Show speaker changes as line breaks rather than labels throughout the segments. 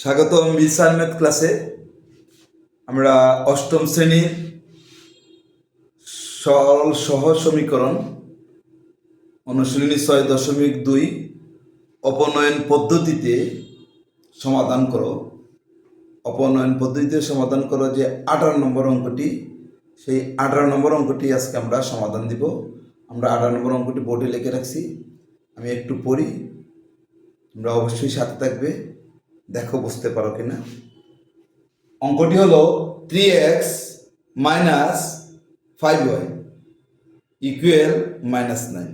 স্বাগতম বিসার ম্যাথ ক্লাসে। আমরা অষ্টম শ্রেণির সরল সহ সমীকরণ, অনুশীলনী ছয় দশমিক দুই, অপনয়ন পদ্ধতিতে সমাধান করো। অপনয়ন পদ্ধতিতে সমাধান করো যে আঠারো নম্বর অঙ্কটি, সেই আঠারো নম্বর অঙ্কটি আজকে আমরা সমাধান দিব। আমরা আঠারো নম্বর অঙ্কটি বোর্ডে লিখে রাখছি। আমি একটু পড়ি। তোমরা অবশ্যই সাথে থাকবে। দেখো, বুঝতে পারো কিনা? অঙ্কটি হলো three x minus five y equal minus nine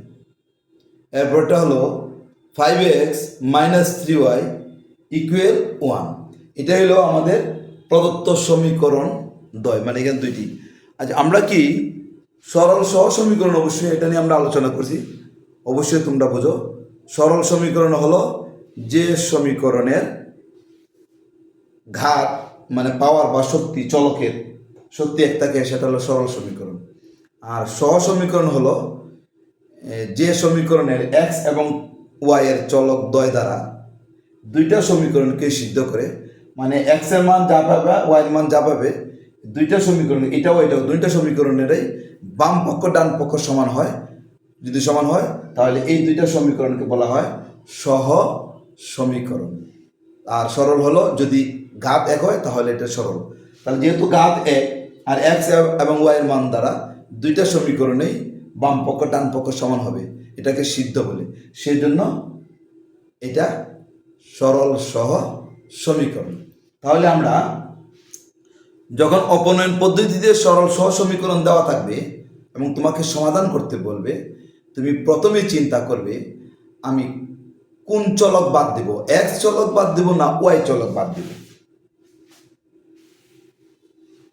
এরপরটা হলো five x minus three y equal one এটা হলো আমাদের প্রদত্ত সমীকরণ দয় মানে এখানে দুইটি। আচ্ছা আমরা কি সরল সহ সমীকরণ অবশ্যই এটা নিয়ে আমরা আলোচনা করছি। অবশ্যই তোমরা বোঝো। সরল সমীকরণ হলো যে সমীকরণের ঘাত মানে পাওয়ার বা শক্তি, চলকের শক্তি এক থাকে সেটা হলো সরল সমীকরণ। আর সহ সমীকরণ হলো যে সমীকরণের এক্স এবং ওয়াই এর চলক দ্বয় দ্বারা দুইটা সমীকরণকে সিদ্ধ করে মানে এক্সের মান যা পাবে ওয়াই এর মান যা পাবে, দুইটা সমীকরণ, এটাও এটাও, দুইটা সমীকরণেরই বাম পক্ষ, ডান পক্ষ সমান হয়। যদি সমান হয়, তাহলে এই দুইটা সমীকরণকে বলা হয় সহ সমীকরণ। আর সরল হলো যদি ঘাত এক হয়, তাহলে এটা সরল। তাহলে যেহেতু ঘাত এক, আর এক্স এবং ওয়াই এর মান দ্বারা দুইটা সমীকরণেই বাম পক্ষ, ডান পক্ষ সমান হবে, এটাকে সিদ্ধ বলে। সেই জন্য এটা সরল সহ সমীকরণ। তাহলে আমরা যখন অপনয়ন পদ্ধতিতে সরল সহ সমীকরণ দেওয়া থাকবে এবং তোমাকে সমাধান করতে বলবে, তুমি প্রথমে চিন্তা করবে, আমি কোন চলক বাদ দিব এক্স চলক বাদ দিব না ওয়াই চলক বাদ দিব?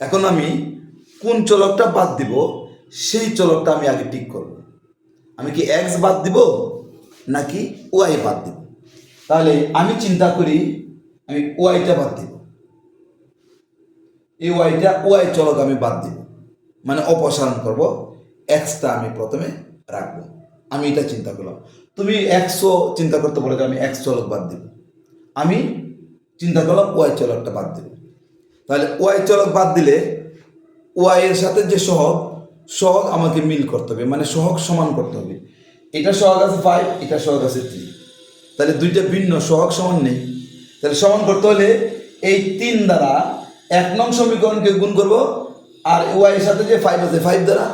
এখন আমি কোন চলকটা বাদ দিব, সেই চলকটা আমি আগে ঠিক করব। আমি কি এক্স বাদ দিব, নাকি ওয়াই বাদ দিব? তাহলে আমি চিন্তা করি, আমি ওয়াইটা বাদ দিব। এই ওয়াইটা ওয়াই চলক আমি বাদ দিব। মানে অপসারণ করব এক্সটা আমি প্রথমে রাখব। আমি এটা চিন্তা করলাম। তুমি একশো চিন্তা করতে বলে আমি এক্স চলক বাদ দিব। আমি চিন্তা করলাম ওয়াই চলকটা বাদ দিব। তাহলে ওয়াই চলক বাদ দিলে ওয়াই এর সাথে যে সহগ সহগ আমাকে মিল করতে হবে মানে সহগ সমান করতে হবে। এটা সহগ আছে ফাইভ এটা সহগ আছে থ্রি তাহলে দুইটা ভিন্ন, সহগ সমান নেই। তাহলে সমান করতে হলে এই তিন দ্বারা এক নং সমীকরণকে গুণ করব, আর ওয়াই এর সাথে যে ফাইভ আছে ফাইভ দ্বারা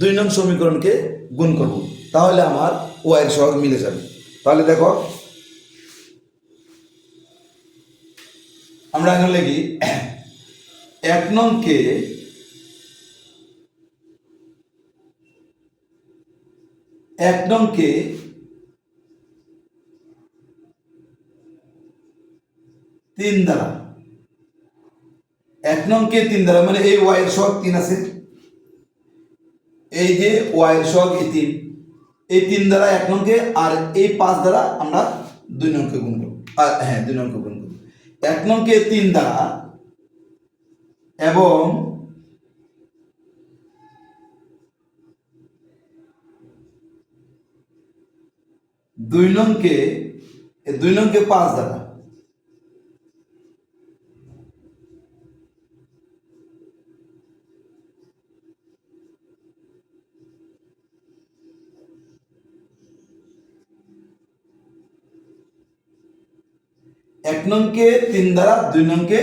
দুই নং সমীকরণকে গুণ করব। তাহলে আমার ওয়াই এর সহগ মিলে যাবে। তাহলে দেখো, আমরা এখন লিখি এক নংকে এক নংকে তিন দ্বারা। এক নংকে তিন দ্বারা মানে এই ওয়াইয়ের শখ তিন আছে। এই যে ওয়াইয়ের শখ এই তিন। এই তিন দ্বারা এক নংকে আর এই পাঁচ দ্বারা আমরা দুই নংকে গুণ করব। হ্যাঁ দুই নংকে গুণ করব। এক নংকে তিন দ্বারা এবং দুই নংকে, এ দুই নংকে পাঁচ দ্বারা। এক নংকে তিন দ্বারা, দুই নংকে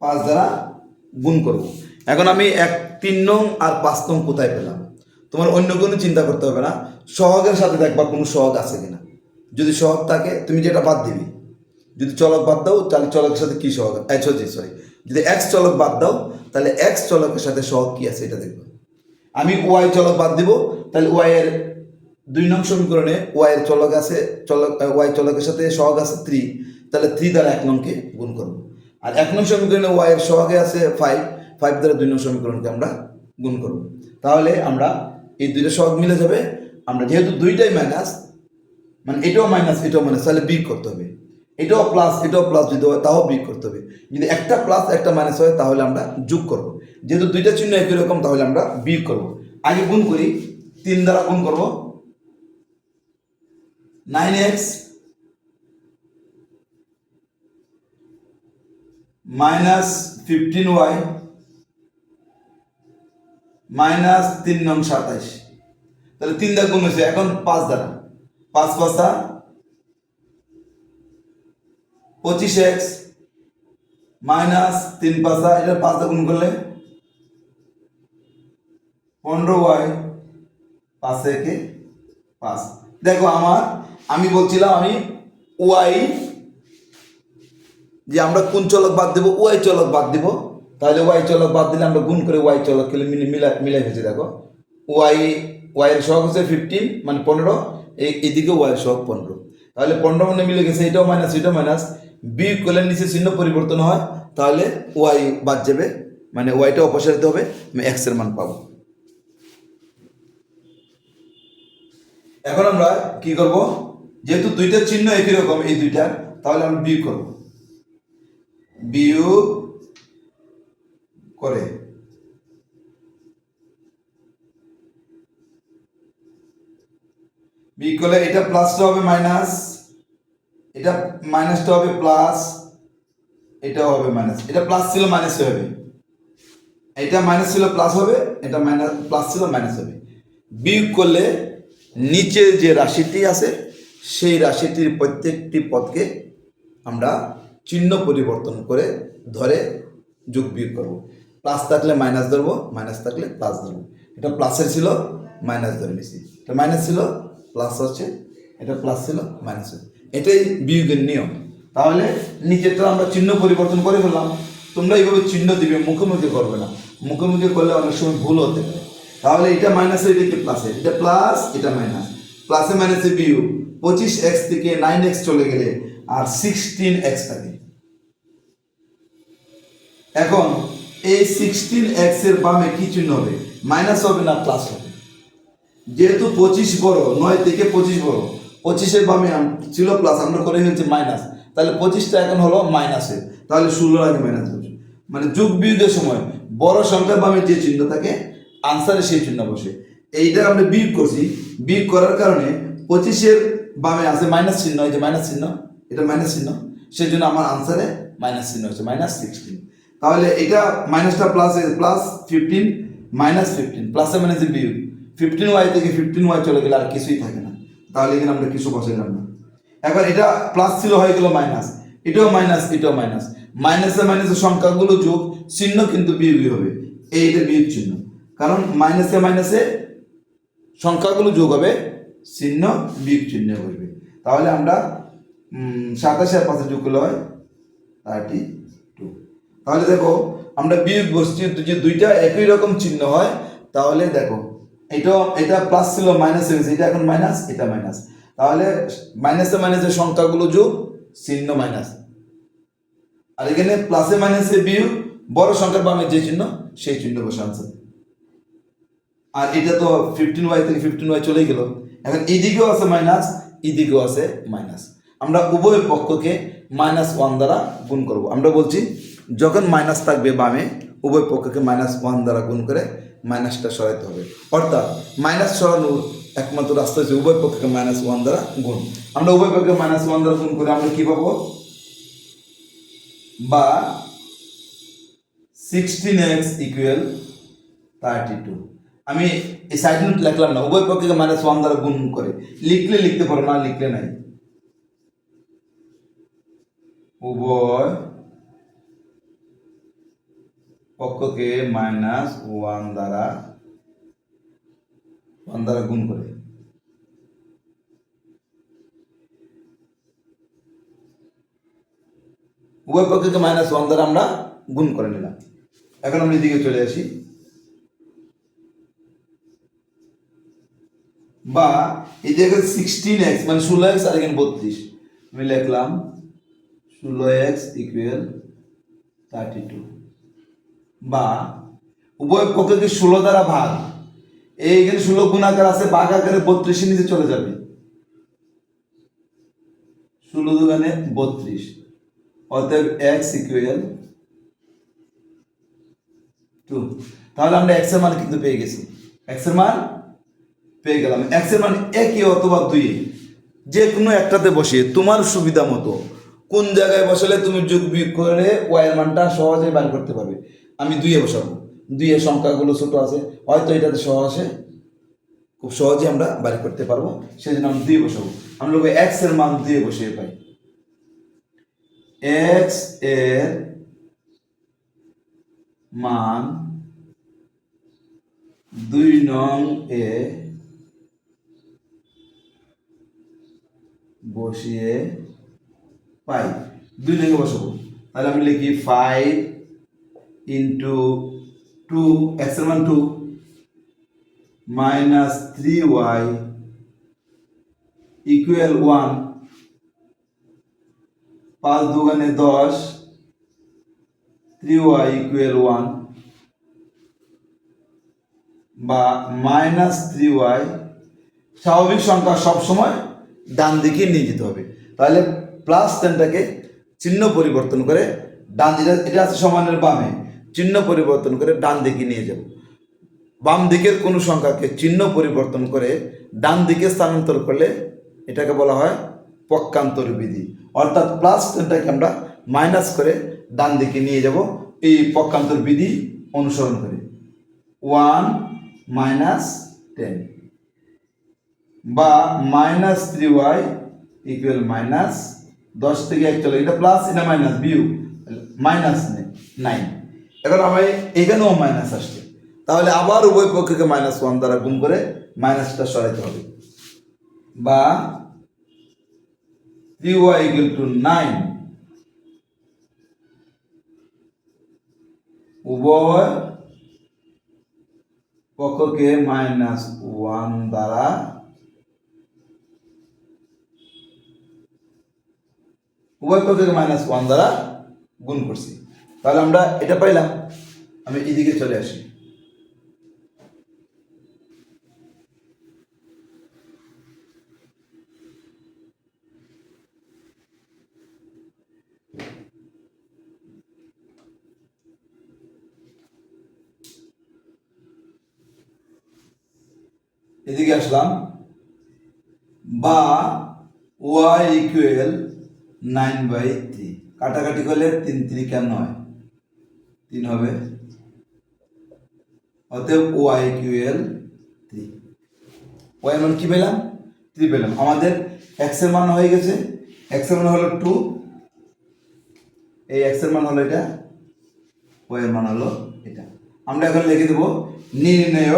পাঁচ দ্বারা গুণ করব। এখন আমি এক, তিন নং আর পাঁচ নং কোথায় পেলাম? তোমার অন্য কোনো চিন্তা করতে হবে না। সহগের সাথে দেখবা কোনো সহগ আছে কিনা। যদি সহগ থাকে, তুমি যেটা বাদ দিবি। যদি চলক বাদ দাও, তাহলে চলকের সাথে কি সহগ? Sorry sorry. যদি এক্স চলক বাদ দাও, তাহলে এক্স চলকের সাথে সহগ কি আছে এটা দেখবে। আমি ওয়াই চলক বাদ দিব, তাহলে ওয়াই এর দুই নং সমীকরণে ওয়াই এর চলক আছে, চলক ওয়াই চলকের সাথে সহগ আছে থ্রি তাহলে থ্রি দ্বারা এক নংকে গুণ করব। আর এক নং সমীকরণে ওয়াই এর সহগে আছে ফাইভ ফাইভ দ্বারা দুই নং সমীকরণকে আমরা গুণ করব। তাহলে আমরা এই দুইটা সহগ মিলে যাবে। আমরা যেহেতু দুইটাই মাইনাস মানে এটাও মাইনাস এটাও মাইনাস তাহলে বিগ করতে হবে। এটাও প্লাস এটাও প্লাস যদি হয়, তাও বিগ করতে হবে। যদি একটা প্লাস একটা মাইনাস হয়, তাহলে আমরা যোগ করব। যেহেতু দুইটা চিহ্ন একই রকম, তাহলে আমরা বিগ করব। আগে গুণ করি, তিন দ্বারা গুণ করব। Nine x minus fifteen y minus তিন নং সাতাইশ। তাহলে তিন দা গুণ হয়েছে, এখন পাঁচ দ্বারা। পাঁচ পাঁচা পঁচিশ এক্স মাইনাস তিন পাঁচা এটা পাঁচ দা গুণ করলে পনেরো ওয়াই পাঁচ একে পাঁচ। দেখো আমার, আমি বলছিলাম আমি ওয়াই যে আমরা কোন চলক বাদ দেবো, ওয়াই চলক বাদ দিব। তাহলে ওয়াই চলক বাদ দিলে আমরা গুণ করে ওয়াই চলক খেলে মিলে মিলা, মিলাই ফেলছি, দেখো। ওয়াই ওয়াই এর সহগ হচ্ছে ফিফটিন মানে পনেরো এদিকে ওয়াই এর সহগ পনেরো। তাহলে পনেরো মানে মিলে গেছে, এটাও মাইনাস এটাও মাইনাস বি করলে নিচে চিহ্ন পরিবর্তন হয়, তাহলে ওয়াই বাদ যাবে মানে ওয়াইটা অপসারিত হবে, আমি এক্সের মান পাবো। এখন আমরা কি করব? যেহেতু দুইটা চিহ্ন একই রকম, এই দুইটার, তাহলে আমরা বিয়োগ করব। বিয়োগ করে। বিয়োগ করলে এটা প্লাসটা হবে মাইনাস এটা মাইনাসটা হবে প্লাস এটাও হবে মাইনাস এটা প্লাস ছিল মাইনাস হবে এটা মাইনাস ছিল প্লাস হবে, এটা মাইনাস প্লাস ছিল মাইনাস হবে। বিয়োগ করলে নিচে যে রাশিটি আছে, সেই রাশিটির প্রত্যেকটি পদকে আমরা চিহ্ন পরিবর্তন করে ধরে যোগ বিয়োগ করব। প্লাস থাকলে মাইনাস ধরবো মাইনাস থাকলে প্লাস ধরবো। এটা প্লাসের ছিল মাইনাস ধরে নিছি। এটা মাইনাস ছিল প্লাস হচ্ছে, এটা প্লাস ছিল মাইনাস হচ্ছে। এটাই বিয়োগের নিয়ম। তাহলে নিচেরটা আমরা চিহ্ন পরিবর্তন করে ফেললাম। তোমরা এইভাবে চিহ্ন দিবে, মুখোমুখি করবে না। মুখোমুখি করলে অনেক সময় ভুল হতে পারে। তাহলে এটা মাইনাস এটা কি প্লাসে এটা প্লাস এটা মাইনাস প্লাসে মাইনাসে বিয়োগ। পঁচিশ এক্স থেকে নাইন এক্স চলে গেলে আর সিক্সটিন এক্স থাকে। এখন এই সিক্সটিন এক্সের বামে কি চিহ্ন হবে? মাইনাস হবে না প্লাস হবে? যেহেতু পঁচিশ বড়, নয় থেকে পঁচিশ বড় পঁচিশের বামে ছিল প্লাস আমরা করে ফেলছি মাইনাস তাহলে পঁচিশটা এখন হলো মাইনাসে তাহলে ষোলোর আগে মাইনাস বসে। মানে যুগ বিয়োগের সময় বড় সংখ্যার বামে যে চিহ্ন থাকে আনসারে সেই চিহ্ন বসে। এইটা আমরা বিয়োগ করছি। বিয়োগ করার কারণে পঁচিশের বামে আছে মাইনাস চিহ্ন, এই যে মাইনাস চিহ্ন। এটা মাইনাস চিহ্ন। সেই জন্য আমার আনসারে মাইনাস চিহ্ন হচ্ছে মাইনাস সিক্সটিন তাহলে এটা মাইনাসটা plus plus fifteen minus fifteen প্লাসে মাইনাসে বিয়োগ। ফিফটিন ওয়াই থেকে ফিফটিন ওয়াই চলে গেলে আর কিছুই থাকে না। তাহলে এখানে আমরা কিছু বসাইলাম না এখন এটা প্লাস ছিল হয়ে গেল মাইনাস এটাও মাইনাস এটাও মাইনাস মাইনাসে মাইনাসে সংখ্যাগুলো যোগ, চিহ্ন কিন্তু বিয়োগই হবে। এইটা বিয়োগ চিহ্ন। কারণ মাইনাসে মাইনাসে সংখ্যাগুলো যোগ হবে, চিহ্ন বিয়োগ চিহ্ন করবে। তাহলে আমরা সাতাশে আর পাঁচে যোগ করলে হয় থার্টি টু তাহলে দেখো, আমরা বিয়োগ বসছি যে দুইটা একই রকম চিহ্ন হয়, তাহলে দেখো এটা এটা প্লাস ছিল মাইনাস হয়ে গেছে এটা এখন মাইনাস এটা মাইনাস তাহলে মাইনাসে মাইনাসে সংখ্যাগুলো যোগ, চিহ্ন মাইনাস আর এখানে প্লাসে মাইনাসে বিয়োগ, বড় সংখ্যার বামে যে চিহ্ন, সেই চিহ্ন বসে আনসার আর এটা তো ফিফটিন ওয়াই থেকে ফিফটিন ওয়াই চলে গেল। এখন এদিকেও আছে মাইনাস এদিকেও আছে মাইনাস আমরা উভয় পক্ষকে মাইনাস ওয়ান দ্বারা গুণ করব। আমরা বলছি, যখন মাইনাস থাকবে বামে, উভয় পক্ষকে মাইনাস ওয়ান দ্বারা গুণ করে মাইনাসটা সরাইতে হবে। অর্থাৎ মাইনাস সরানোর একমাত্র রাস্তা হচ্ছে উভয় পক্ষকে মাইনাস ওয়ান দ্বারা গুণ। আমরা উভয় পক্ষকে মাইনাস ওয়ান দ্বারা গুণ করে আমরা কী পাবো? বা sixteen x equal thirty two আমি এই সাইড নোট লিখলাম না, উভয় পক্ষকে মাইনাস ওয়ান দ্বারা গুণ করে। লিখলে লিখতে পারো, না লিখলে নাই। উভয় পক্ষকে মাইনাস ওয়ান দ্বারা ওয়ান দ্বারা গুণ করে। উভয় পক্ষকে মাইনাস ওয়ান দ্বারা আমরা গুণ করে নিলাম। এখন আমরা এদিকে চলে আসি। বা, এই জায়গায় সিক্সটিন এক্স মানে ষোলো এক্স আর এখানে বত্রিশ। আমি লিখলাম ষোলো এক্স ইকুয়াল থার্টি টু বা উভয় পক্ষকে ষোলো দ্বারা ভাগ। এই এখানে ষোলো গুণাকার আছে, ভাগ আকারে বত্রিশের নিচে চলে যাবে। ষোলো দোকানে বত্রিশ। অতএব এক্স ইকুয়াল টু তাহলে আমরা এক্সের মান কিন্তু পেয়ে গেছি। এক্সের মান পেয়ে গেলাম। এক্সের মান একই অথবা দুই যে কোনো একটাতে বসে তোমার সুবিধা মতো কোন জায়গায় বসালে তুমি যোগ বিয়োগ করে ওয়াইয়ের মানটা সহজে বার করতে পারবে? আমি দুইয়ে বসাবো। দুইয়ের সংখ্যাগুলো ছোট আছে। হয়তো এটাতে সহজ খুব সহজে আমরা বাইর করতে পারব। সেই জন্য আমরা দুইয়ে বসাবো। আমরা লোক এক্সের মান দুইয়ে বসিয়ে পাই। এক্সের মান দুই নং এ বসিয়ে পাই দুই নঙ্গে বসাবো। তাহলে আমি লিখি ফাইভ ইন্টু টু এক্সের মান two minus three y equal one পাঁচ দুগানে দশ থ্রি ওয়াই ইকুয়াল ওয়ান বা মাইনাস থ্রি ওয়াই স্বাভাবিক সংখ্যা সবসময় ডান দিকে নিয়ে যেতে হবে। তাহলে প্লাস টেনটাকে চিহ্ন পরিবর্তন করে ডান দিকে, এটা আছে সমানের বামে, চিহ্ন পরিবর্তন করে ডান দিকে নিয়ে যাব বাম দিকের কোনো সংখ্যাকে চিহ্ন পরিবর্তন করে ডান দিকে স্থানান্তর করলে এটাকে বলা হয় পক্ষান্তর বিধি। অর্থাৎ প্লাস টেনটাকে আমরা মাইনাস করে ডান দিকে নিয়ে যাব এই পক্ষান্তর বিধি অনুসরণ করে। ওয়ান মাইনাস টেন বা minus three y equal minus দশ থেকে এক চলে, এটা প্লাস এটা মাইনাস বিউ মাইনাস নাইন এখন আমি এখানেও মাইনাস আসছে। তাহলে আবার উভয় পক্ষকে মাইনাস ওয়ান দ্বারা গুণ করে মাইনাসটা সরাইতে হবে। বা three y equal two nine উভয় পক্ষকে মাইনাস ওয়ান দ্বারা উভয় পক্ষকে মাইনাস ওয়ান দ্বারা গুণ করছি। তাহলে আমরা এটা পাইলাম। আমি এদিকে চলে আসি। এদিকে আসলাম। বা y equal nine by three কাটাকাটি করলে তিন তিরিকা নয়? তিন হবে। অতএব ওয়াই ইকুয়াল থ্রি ওয়াই মান কি পেলাম? থ্রি পেলাম। আমাদের এক্সের মান হয়ে গেছে। এক্সের মান হলো টু এই এক্সের মান হলো এটা। ওয়াই মান হলো এটা। আমরা এখন লিখে দেবো নির্ণয়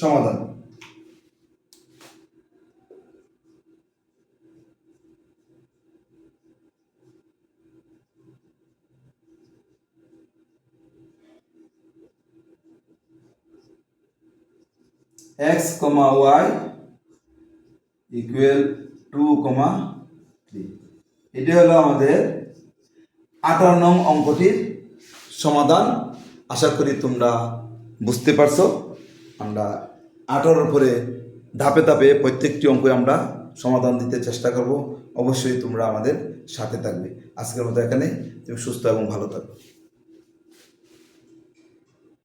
সমাধান। X comma y equal two comma three এটি হলো আমাদের আঠারো নং অঙ্কটির সমাধান। আশা করি তোমরা বুঝতে পারছ। আমরা আঠারোর পরে ধাপে ধাপে প্রত্যেকটি অঙ্কে আমরা সমাধান দিতে চেষ্টা করব। অবশ্যই তোমরা আমাদের সাথে থাকবে। আজকের মতো এখানে তুমি সুস্থ এবং ভালো থাকো।